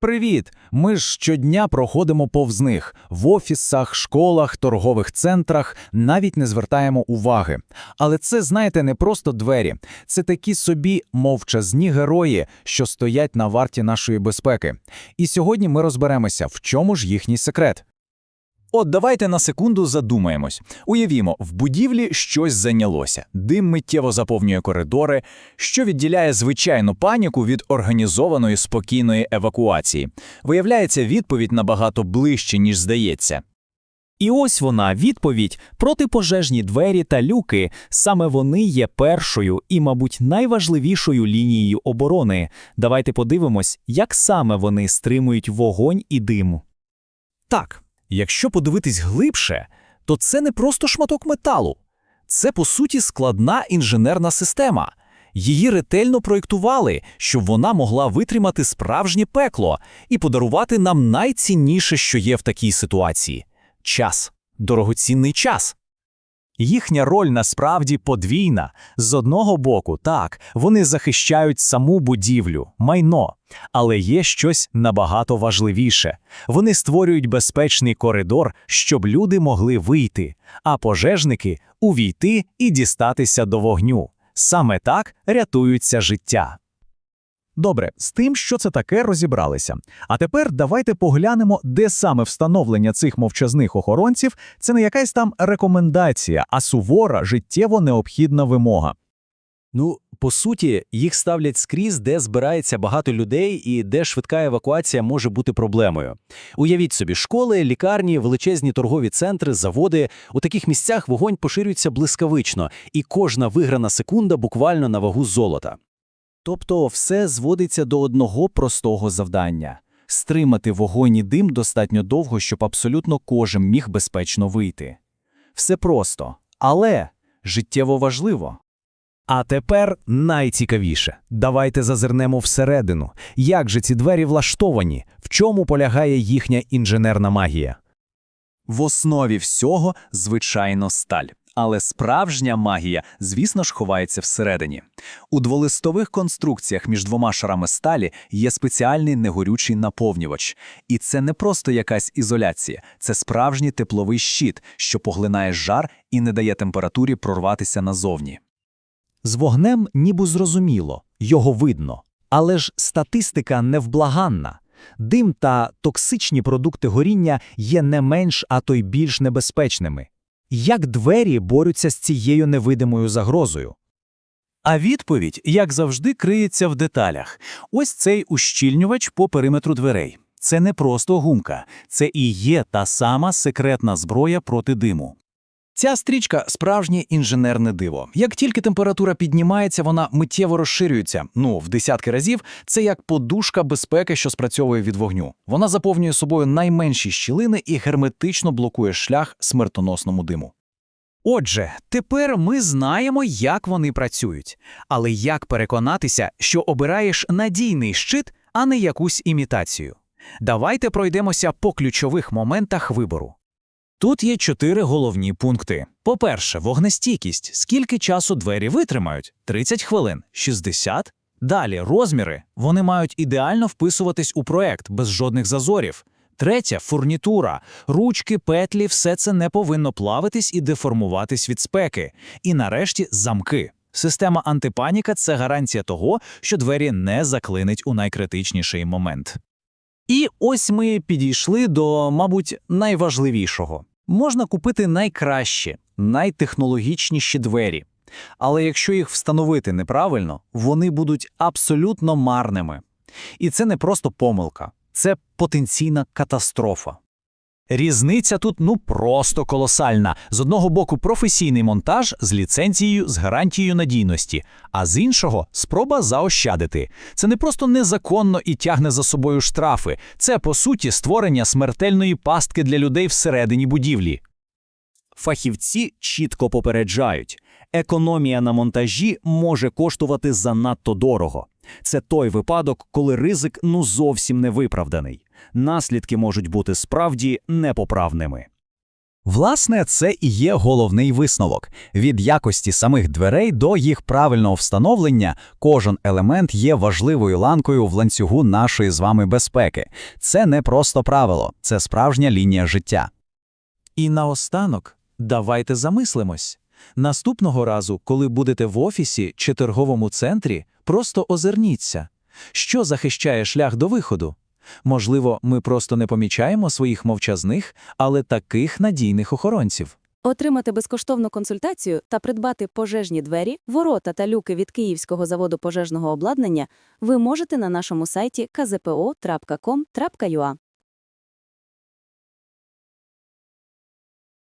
Привіт! Ми ж щодня проходимо повз них в офісах, школах, торгових центрах, навіть не звертаємо уваги. Але це, знаєте, не просто двері, це такі собі мовчазні герої, що стоять на варті нашої безпеки. І сьогодні ми розберемося, в чому ж їхній секрет. От давайте на секунду задумаємось. Уявімо, в будівлі щось зайнялося, дим миттєво заповнює коридори, що відділяє звичайну паніку від організованої спокійної евакуації. Виявляється, відповідь набагато ближче, ніж здається. І ось вона, відповідь протипожежні двері та люки. Саме вони є першою і, мабуть, найважливішою лінією оборони. Давайте подивимось, як саме вони стримують вогонь і дим. Так, якщо подивитись глибше, то це не просто шматок металу. Це, по суті, складна інженерна система. Її ретельно проєктували, щоб вона могла витримати справжнє пекло і подарувати нам найцінніше, що є в такій ситуації час, дорогоцінний час. Їхня роль насправді подвійна. З одного боку, так, вони захищають саму будівлю, майно, але є щось набагато важливіше. Вони створюють безпечний коридор, щоб люди могли вийти, а пожежники увійти і дістатися до вогню. Саме так рятуються життя. Добре, з тим, що це таке, розібралися. А тепер давайте поглянемо, де саме встановлення цих мовчазних охоронців це не якась там рекомендація, а сувора, життєво необхідна вимога. Ну, по суті, їх ставлять скрізь, де збирається багато людей і де швидка евакуація може бути проблемою. Уявіть собі, школи, лікарні, величезні торгові центри, заводи. У таких місцях вогонь поширюється блискавично, і кожна виграна секунда буквально на вагу золота. Тобто все зводиться до одного простого завдання стримати вогонь і дим достатньо довго, щоб абсолютно кожен міг безпечно вийти. Все просто, але життєво важливо. А тепер найцікавіше. Давайте зазирнемо всередину. Як же ці двері влаштовані? В чому полягає їхня інженерна магія? В основі всього, звичайно, сталь. Але справжня магія, звісно ж, ховається всередині. У дволистових конструкціях між двома шарами сталі є спеціальний негорючий наповнювач. І це не просто якась ізоляція, це справжній тепловий щит, що поглинає жар і не дає температурі прорватися назовні. З вогнем ніби зрозуміло, його видно. Але ж статистика невблаганна. Дим та токсичні продукти горіння є не менш, а то й більш небезпечними. Як двері борються з цією невидимою загрозою? А відповідь, як завжди, криється в деталях. Ось цей ущільнювач по периметру дверей. Це не просто гумка, це і є та сама секретна зброя проти диму. Ця стрічка справжнє інженерне диво. Як тільки температура піднімається, вона миттєво розширюється. Ну, в десятки разів це як подушка безпеки, що спрацьовує від вогню. Вона заповнює собою найменші щілини і герметично блокує шлях смертоносному диму. Отже, тепер ми знаємо, як вони працюють. Але як переконатися, що обираєш надійний щит, а не якусь імітацію? Давайте пройдемося по ключових моментах вибору. Тут є чотири головні пункти. По-перше, вогнестійкість. Скільки часу двері витримають? 30 хвилин, 60? Далі розміри. Вони мають ідеально вписуватись у проект без жодних зазорів. Третє фурнітура. Ручки, петлі, все це не повинно плавитись і деформуватись від спеки. І нарешті замки. Система антипаніка це гарантія того, що двері не заклинить у найкритичніший момент. І ось ми підійшли до, мабуть, найважливішого. Можна купити найкращі, найтехнологічніші двері. Але якщо їх встановити неправильно, вони будуть абсолютно марними. І це не просто помилка, це потенційна катастрофа. Різниця тут ну просто колосальна. З одного боку професійний монтаж з ліцензією, з гарантією надійності, а з іншого спроба заощадити. Це не просто незаконно і тягне за собою штрафи, це по суті створення смертельної пастки для людей всередині будівлі. Фахівці чітко попереджають, економія на монтажі може коштувати занадто дорого. Це той випадок, коли ризик ну зовсім не виправданий. Наслідки можуть бути справді непоправними. Власне, це і є головний висновок. Від якості самих дверей до їх правильного встановлення кожен елемент є важливою ланкою в ланцюгу нашої з вами безпеки. Це не просто правило, це справжня лінія життя. І наостанок, давайте замислимось. Наступного разу, коли будете в офісі чи торговому центрі, просто озирніться. Що захищає шлях до виходу? Можливо, ми просто не помічаємо своїх мовчазних, але таких надійних охоронців. Отримати безкоштовну консультацію та придбати пожежні двері, ворота та люки від Київського заводу пожежного обладнання ви можете на нашому сайті kzpo.com.ua.